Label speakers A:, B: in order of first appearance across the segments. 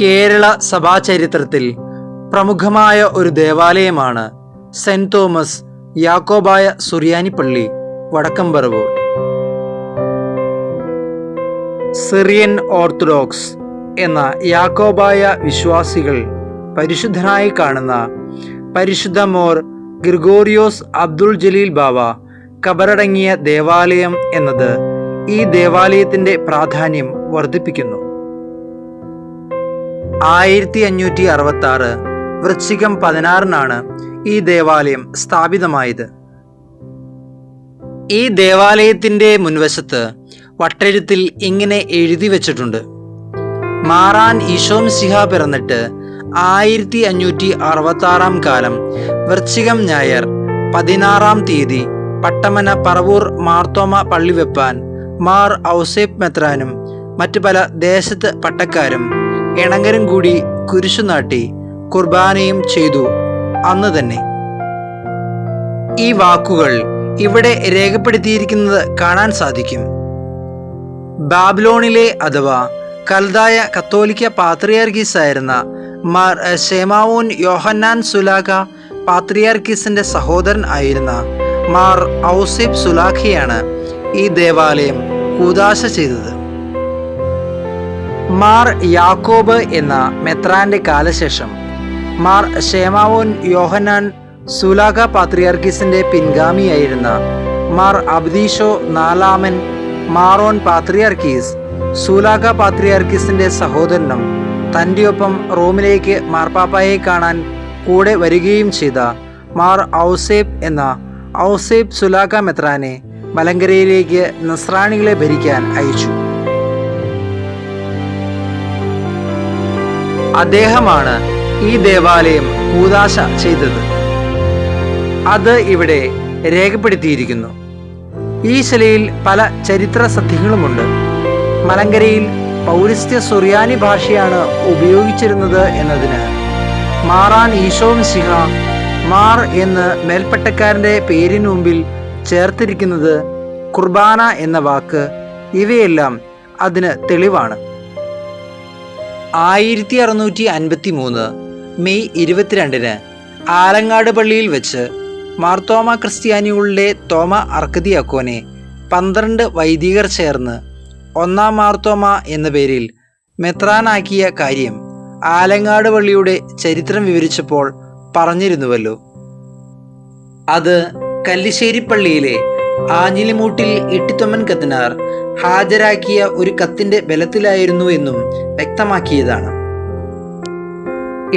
A: കേരള സഭാ ചരിത്രത്തിൽ പ്രമുഖമായ ഒരു ദേവാലയമാണ് സെന്റ് തോമസ് യാക്കോബായ സുറിയാനിപ്പള്ളി വടക്കമ്പറവൂർ സിറിയൻ ഓർത്തഡോക്സ് എന്ന യാക്കോബായ വിശ്വാസികൾ പരിശുദ്ധനായി കാണുന്ന പരിശുദ്ധ Mor Gregorios Abdul Jaleel Bava കബറടങ്ങിയ ദേവാലയം എന്നത് ഈ ദേവാലയത്തിന്റെ പ്രാധാന്യം വർദ്ധിപ്പിക്കുന്നു. ആയിരത്തി അഞ്ഞൂറ്റി അറുപത്തി ആറ് വൃശ്ചികം പതിനാറിനാണ് ഈ ദേവാലയം സ്ഥാപിതമായത്. ഈ ദേവാലയത്തിന്റെ മുൻവശത്ത് വട്ടെഴുത്തിൽ ഇങ്ങനെ എഴുതി വച്ചിട്ടുണ്ട്. മാറാൻ ഈശോം സിഹ പിറന്നിട്ട് ആയിരത്തി അഞ്ഞൂറ്റി അറുപത്തി ആറാം കാലം വൃശ്ചികം ഞായർ പതിനാറാം തീയതി പട്ടമന പറവൂർ മാർത്തോമ പള്ളി വെപ്പാൻ മാർ ഔസേപ്പ് മെത്രാനും മറ്റു പല ദേശത്ത് പട്ടക്കാരും ഇണങ്ങരും കൂടി കുരിശു നാട്ടി കുർബാനയും ചെയ്തു അന്ന് തന്നെ. ഈ വാക്കുകൾ ഇവിടെ രേഖപ്പെടുത്തിയിരിക്കുന്നത് കാണാൻ സാധിക്കും. ബാബ്ലോണിലെ അഥവാ കൽതായ കത്തോലിക്ക പാത്രിയാർഗീസ് ആയിരുന്ന മാർ ഷേമാവൂൻ യോഹന്നാൻ സുലാഖ പാത്രിയാർഗീസിന്റെ സഹോദരൻ ആയിരുന്ന മാർ ഔസേബ് സുലാഖയാണ് ഈ ദേവാലയം കൂതാശ ചെയ്തത്. മാർ യാക്കോബ് എന്ന മെത്രാന്റെ കാലശേഷം മാർ ഷേമാവോൻ യോഹനാൻ സുലാഖ പാത്രിയാർക്കിസിന്റെ പിൻഗാമിയായിരുന്ന മാർ അബ്ദീഷോ നാലാമൻ മാറോൻ പാത്രിയാർക്കീസ് സുലാഖ പാത്രിയാർക്കിസിന്റെ സഹോദരനും തന്റെ ഒപ്പം റോമിലേക്ക് മാർപ്പാപ്പായെ കാണാൻ കൂടെ വരികയും ചെയ്ത മാർ ഔസേബ് എന്ന ഔസേബ് സുലാഖ മെത്രാനെ മലങ്കരയിലേക്ക് നസ്രാണികളെ ഭരിക്കാൻ അയച്ചു. അദ്ദേഹമാണ് ഈ ദേവാലയം കൂതാശ ചെയ്തത്. അത് ഇവിടെ രേഖപ്പെടുത്തിയിരിക്കുന്നു. ഈ ശിലയിൽ പല ചരിത്ര സത്യങ്ങളുമുണ്ട്. മലങ്കരയിൽ പൗരസ്ത്യ സുറിയാനി ഭാഷയാണ് ഉപയോഗിച്ചിരുന്നത് എന്നതിന് മാറാൻ ഈശോം സിഹ മാർ എന്ന് മേൽപ്പട്ടക്കാരന്റെ പേരിനു മുമ്പിൽ ചേർത്തിരിക്കുന്നത് കുർബാന എന്ന വാക്ക് ഇവയെല്ലാം അതിന് തെളിവാണ്. ആയിരത്തി അറുന്നൂറ്റി അൻപത്തി മൂന്ന് മെയ് ഇരുപത്തിരണ്ടിന് ആലങ്ങാട് പള്ളിയിൽ വെച്ച് മാർത്തോമ ക്രിസ്ത്യാനികളുടെ തോമ അർക്കതിയാക്കോനെ പന്ത്രണ്ട് വൈദികർ ചേർന്ന് ഒന്നാം മാർത്തോമ എന്ന പേരിൽ മെത്രാനാക്കിയ കാര്യം ആലങ്ങാട് പള്ളിയുടെ ചരിത്രം വിവരിച്ചപ്പോൾ പറഞ്ഞിരുന്നുവല്ലോ. അത് കല്ലിശ്ശേരി പള്ളിയിലെ ആഞ്ഞിലിമൂട്ടിൽ ഇട്ടിത്തൊമ്മൻ കത്തനാർ ഹാജരാക്കിയ ഒരു കത്തിന്റെ ബലത്തിലായിരുന്നു എന്നും വ്യക്തമാക്കിയതാണ്.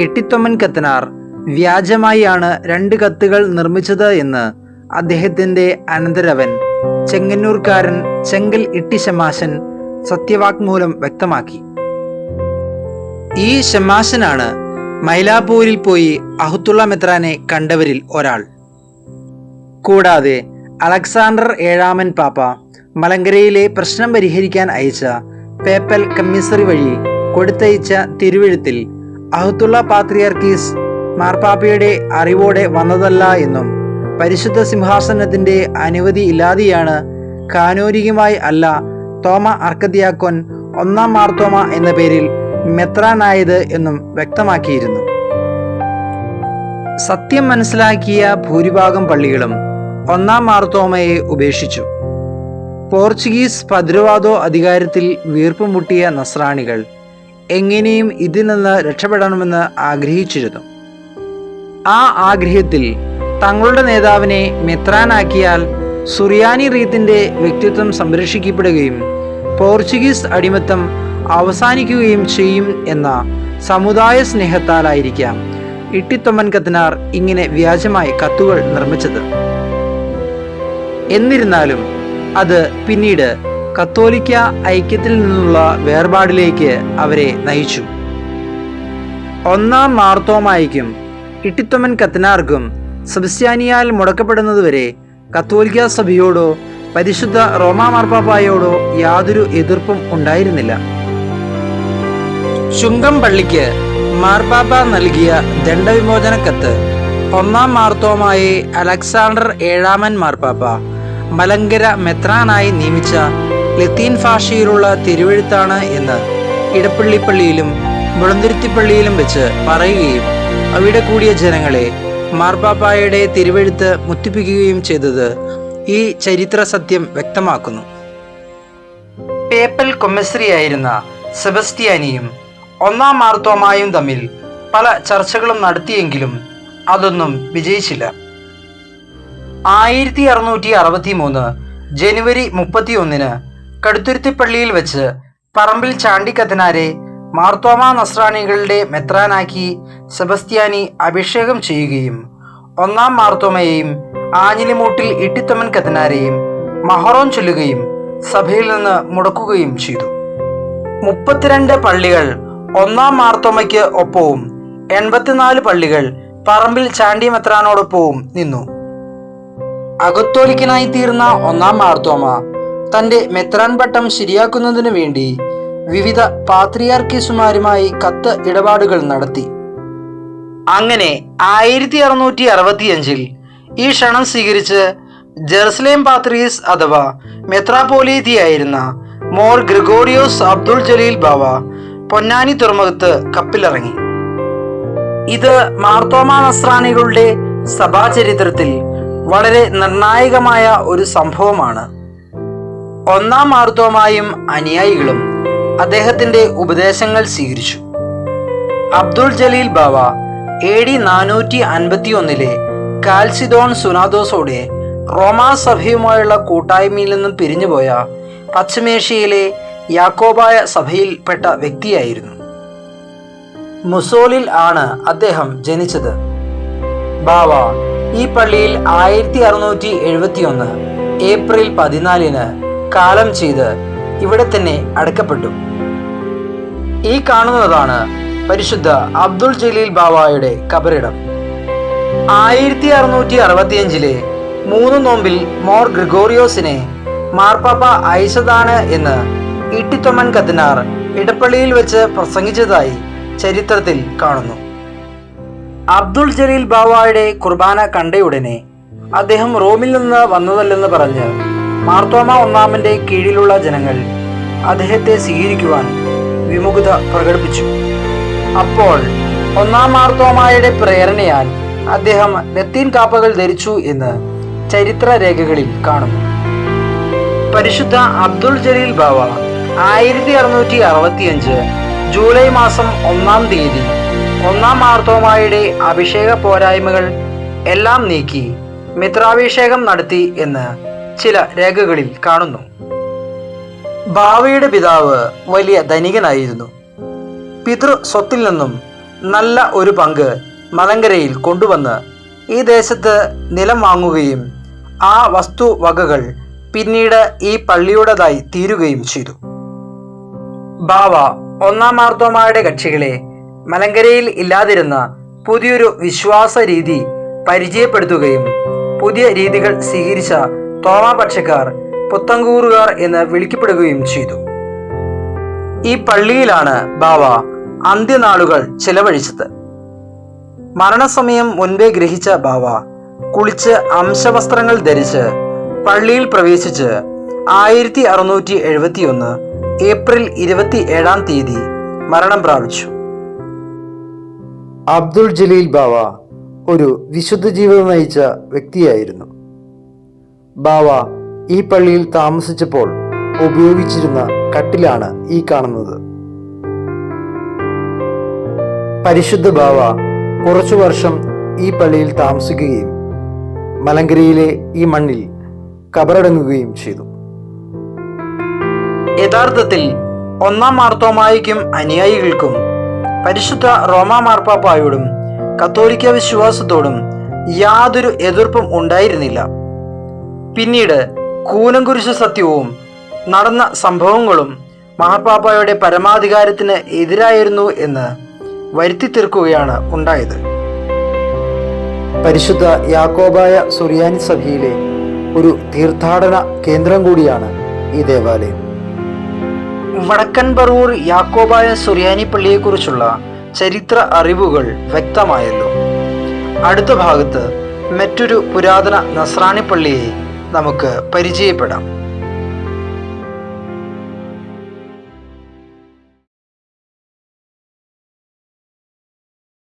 A: എട്ടിത്തൊമ്മൻ കത്തനാർ വ്യാജമായാണ് രണ്ട് കത്തുകൾ നിർമ്മിച്ചത് എന്ന് അദ്ദേഹത്തിന്റെ അനന്തരവൻ ചെങ്ങന്നൂർക്കാരൻ ചെങ്കൽ ഇട്ടിശമാശൻ ശമാശൻ സത്യവാങ്മൂലം വ്യക്തമാക്കി. ഈ ശമാശനാണ് മൈലാപ്പൂരിൽ പോയി അഹുത്തുള്ള മെത്രാനെ കണ്ടവരിൽ ഒരാൾ. കൂടാതെ അലക്സാണ്ടർ ഏഴാമൻ പാപ്പ മലങ്കരയിലെ പ്രശ്നം പരിഹരിക്കാൻ അയച്ച പേപ്പൽ കമ്മീസറി വഴി കൊടുത്തയച്ച തിരുവഴുത്തിൽ അഹത്തുള്ള പാത്രിയർക്കീസ് മാർപ്പാപ്പയുടെ അറിവോടെ വന്നതല്ല എന്നും പരിശുദ്ധ സിംഹാസനത്തിന്റെ അനുമതി ഇല്ലാതെയാണ് കാനൂരികമായി അല്ല തോമ അർക്കദിയാക്കോൻ ഒന്നാം മാർത്തോമ എന്ന പേരിൽ മെത്രാനായത് എന്നും വ്യക്തമാക്കിയിരുന്നു. സത്യം മനസ്സിലാക്കിയ ഭൂരിഭാഗം പള്ളികളും ഒന്നാം മാർത്തോമയെ ഉപേക്ഷിച്ചു. പോർച്ചുഗീസ് ഭദ്രവാദോ അധികാരത്തിൽ വീർപ്പുമുട്ടിയ നസ്രാണികൾ എങ്ങനെയും ഇതിൽ നിന്ന് രക്ഷപ്പെടണമെന്ന് ആഗ്രഹിച്ചിരുന്നു. ആ ആഗ്രഹത്തിൽ തങ്ങളുടെ നേതാവിനെ മെത്രാനാക്കിയാൽ സുറിയാനി റീത്തിന്റെ വ്യക്തിത്വം സംരക്ഷിക്കപ്പെടുകയും പോർച്ചുഗീസ് അടിമത്തം അവസാനിക്കുകയും ചെയ്യും എന്ന സമുദായ സ്നേഹത്താലായിരിക്കാം ഇട്ടിത്തൊമ്മൻ കത്തനാർ ഇങ്ങനെ വ്യാജമായി കത്തുകൾ നിർമ്മിച്ചത്. എന്നിരുന്നാലും അത് പിന്നീട് കത്തോലിക്ക ഐക്യത്തിൽ നിന്നുള്ള വേർപാടിലേക്ക് അവരെ നയിച്ചു. ഒന്നാം മാർത്തോമായിക്കും ഇട്ടിത്തൊമൻ കത്തനാർക്കും സെബസ്ത്യാനിയാൽ മുടക്കപ്പെടുന്നതുവരെ കത്തോലിക്ക സഭയോടോ പരിശുദ്ധ റോമാ മാർപ്പാപ്പായോടോ യാതൊരു എതിർപ്പും ഉണ്ടായിരുന്നില്ല. ശുങ്കം പള്ളിക്ക് മാർപ്പാപ്പ നൽകിയ ദണ്ഡവിമോചന കത്ത് ഒന്നാം മാർത്തോമായി അലക്സാണ്ടർ ഏഴാമൻ മാർപ്പാപ്പ മലങ്കര മെത്രാനായി നിയമിച്ച ലത്തീൻ ഭാഷയിലുള്ള തിരുവഴുത്താണ് എന്ന് ഇടപ്പള്ളിപ്പള്ളിയിലും മുളന്തുരുത്തിപ്പള്ളിയിലും വെച്ച് പറയുകയും അവിടെ കൂടിയ ജനങ്ങളെ മാർപ്പാപ്പായുടെ തിരുവഴുത്ത് മുത്തിപ്പിക്കുകയും ചെയ്തത് ഈ ചരിത്ര സത്യം വ്യക്തമാക്കുന്നു. പേപ്പൽ കൊമ്മശ്രിയായിരുന്ന സെബസ്റ്റിയാനിയും ഒന്നാം മാർത്തോമായും തമ്മിൽ പല ചർച്ചകളും നടത്തിയെങ്കിലും അതൊന്നും വിജയിച്ചില്ല. ആയിരത്തി അറുന്നൂറ്റി അറുപത്തി മൂന്ന് ജനുവരി മുപ്പത്തി ഒന്നിന് കടുത്തുരുത്തിപ്പള്ളിയിൽ വെച്ച് പറമ്പിൽ ചാണ്ടിക്കത്തനാരെ മാർത്തോമ നസ്രാണികളുടെ മെത്രാനാക്കി സെബസ്ത്യാനി അഭിഷേകം ചെയ്യുകയും ഒന്നാം മാർത്തോമയെയും ആഞ്ഞിലിമൂട്ടിൽ ഇട്ടിത്തമ്മൻ കത്തനാരെയും മഹറോൻ ചൊല്ലുകയും സഭയിൽ നിന്ന് മുടക്കുകയും ചെയ്തു. മുപ്പത്തിരണ്ട് പള്ളികൾ ഒന്നാം മാർത്തോമയ്ക്ക് ഒപ്പവും എൺപത്തിനാല് പള്ളികൾ പറമ്പിൽ ചാണ്ടി മെത്രാനോടൊപ്പവും നിന്നു. അകത്തോലിക്കനായി തീർന്ന ഒന്നാം മാർത്തോമ തന്റെ മെത്രാൻ പട്ടം ശരിയാക്കുന്നതിനു വേണ്ടി വിവിധ പാത്രിയാർക്കീസുമാരുമായി കത്ത് ഇടപാടുകൾ നടത്തി. അങ്ങനെ ആയിരത്തി അറുന്നൂറ്റി അറുപത്തിയഞ്ചിൽ ഈ ക്ഷണം സ്വീകരിച്ച് ജെറുസലേം പാത്രീസ് അഥവാ മെത്രാപോലീതിയായിരുന്ന Mor Gregorios Abdul Jaleel Bava Ponnani തുറമുഖത്ത് കപ്പിലിറങ്ങി. ഇത് മാർത്തോമ നസ്രാനികളുടെ സഭാചരിത്രത്തിൽ വളരെ നിർണായകമായ ഒരു സംഭവമാണ്. ഒന്നാം മാർത്തോമായും അനുയായികളും അദ്ദേഹത്തിന്റെ ഉപദേശങ്ങൾ സ്വീകരിച്ചു. Abdul Jaleel Bava A D നാനൂറ്റി അൻപത്തി ഒന്നിലെ കാൽസിഡോൺ സുനാദോസോടെ റോമാ സഭയുമായുള്ള കൂട്ടായ്മയിൽ നിന്നും പിരിഞ്ഞുപോയ പശ്ചിമേഷ്യയിലെ യാക്കോബായ സഭയിൽപ്പെട്ട വ്യക്തിയായിരുന്നു. മുസോളിൽ ആണ് അദ്ദേഹം ജനിച്ചത്. ബാവ ഈ പള്ളിയിൽ ആയിരത്തി അറുന്നൂറ്റി എഴുപത്തി ഒന്ന് ഏപ്രിൽ പതിനാലിന് കാലം ചെയ്ത് ഇവിടെ തന്നെ അടക്കപ്പെട്ടു. ഈ കാണുന്നതാണ് പരിശുദ്ധ അബ്ദുൾ ജലീൽ ബാബായുടെ കബറിടം. ആയിരത്തി അറുന്നൂറ്റി അറുപത്തിയഞ്ചിലെ മൂന്ന് നോമ്പിൽ മോർ ഗ്രിഗോറിയോസിനെ മാർപ്പാപ്പ അയച്ചതാണ് എന്ന് ഇട്ടിത്തൊമ്മൻ കത്തിനാർ ഇടപ്പള്ളിയിൽ വെച്ച് പ്രസംഗിച്ചതായി ചരിത്രത്തിൽ കാണുന്നു. അബ്ദുൾ ജലീൽ ബാവായുടെ കുർബാന കണ്ടയുടനെ അദ്ദേഹം റോമിൽ നിന്ന് വന്നതല്ലെന്ന് പറഞ്ഞ് മാർത്തോമ ഒന്നാമന്റെ കീഴിലുള്ള ജനങ്ങൾ അദ്ദേഹത്തെ സ്വീകരിക്കുവാൻ വിമുഖത പ്രകടിപ്പിച്ചു. അപ്പോൾ ഒന്നാം മാർത്തോമായുടെ പ്രേരണയാൽ അദ്ദേഹം ലത്തീൻ കാപ്പകൾ ധരിച്ചു എന്ന് ചരിത്ര രേഖകളിൽ കാണുന്നു. പരിശുദ്ധ അബ്ദുൾ ജലീൽ ബാവ ആയിരത്തി അറുന്നൂറ്റി അറുപത്തിയഞ്ച് ജൂലൈ മാസം ഒന്നാം തീയതി ഒന്നാം മാർത്തോമായുടെ അഭിഷേക പോരായ്മകൾ എല്ലാം നീക്കി മിത്രാഭിഷേകം നടത്തി എന്ന് ചില രേഖകളിൽ കാണുന്നു. ഭാവിയുടെ പിതാവ് വലിയ ധനികനായിരുന്നു. പിതൃ സ്വത്തിൽ നിന്നും നല്ല ഒരു പങ്ക് മലങ്കരയിൽ കൊണ്ടുവന്ന് ഈ ദേശത്ത് നിലം വാങ്ങുകയും ആ വസ്തു വകകൾ പിന്നീട് ഈ പള്ളിയുടേതായി തീരുകയും ചെയ്തു. ബാവ ഒന്നാം മാർത്തോമായുടെ കക്ഷികളെ മലങ്കരയിൽ ഇല്ലാതിരുന്ന പുതിയൊരു വിശ്വാസ രീതി പരിചയപ്പെടുത്തുകയും പുതിയ രീതികൾ സ്വീകരിച്ച തോമാപക്ഷക്കാർ പുത്തങ്കൂറുകാർ എന്ന് വിളിക്കപ്പെടുകയും ചെയ്തു. ഈ പള്ളിയിലാണ് ബാവ അന്ത്യനാളുകൾ ചെലവഴിച്ചത്. മരണസമയം മുൻപേ ഗ്രഹിച്ച ബാവ കുളിച്ച് അംശവസ്ത്രങ്ങൾ ധരിച്ച് പള്ളിയിൽ പ്രവേശിച്ച് ആയിരത്തി അറുന്നൂറ്റി എഴുപത്തി ഒന്ന് ഏപ്രിൽ ഇരുപത്തി ഏഴാം തീയതി മരണം പ്രാപിച്ചു. അബ്ദുൾ ജലീൽ ബാവ ഒരു വിശുദ്ധ ജീവിതം നയിച്ച വ്യക്തിയായിരുന്നു. ബാവ ഈ പള്ളിയിൽ താമസിച്ചപ്പോൾ ഉപയോഗിച്ചിരുന്ന കട്ടിലാണ് ഈ കാണുന്നത്. പരിശുദ്ധ ബാവ കുറച്ചു വർഷം ഈ പള്ളിയിൽ താമസിക്കുകയും മലങ്കരയിലെ ഈ മണ്ണിൽ കബറടങ്ങുകയും ചെയ്തു. യഥാർത്ഥത്തിൽ ഒന്നാം മാർത്തോമായിക്കും അനുയായികൾക്കും പരിശുദ്ധ റോമാ മാർപ്പാപ്പായോടും കത്തോലിക്ക വിശ്വാസത്തോടും യാതൊരു എതിർപ്പും ഉണ്ടായിരുന്നില്ല. പിന്നീട് കൂനംകുരിശ് സത്യവും നടന്ന സംഭവങ്ങളും മാർപ്പാപ്പായുടെ പരമാധികാരത്തിന് എതിരായിരുന്നു എന്ന് വരുത്തി തീർക്കുകയാണ് ഉണ്ടായത്. പരിശുദ്ധ യാക്കോബായ സുറിയാനി സഭയിലെ ഒരു തീർത്ഥാടന കേന്ദ്രം കൂടിയാണ് ഈ ദേവാലയം. വടക്കൻ പറവൂർ യാക്കോബായ സുറിയാനി പള്ളിയെക്കുറിച്ചുള്ള ചരിത്ര അറിവുകൾ വ്യക്തമായല്ലോ. അടുത്ത ഭാഗത്ത് മറ്റൊരു പുരാതന നസ്രാണി പള്ളിയെ നമുക്ക് പരിചയപ്പെടാം.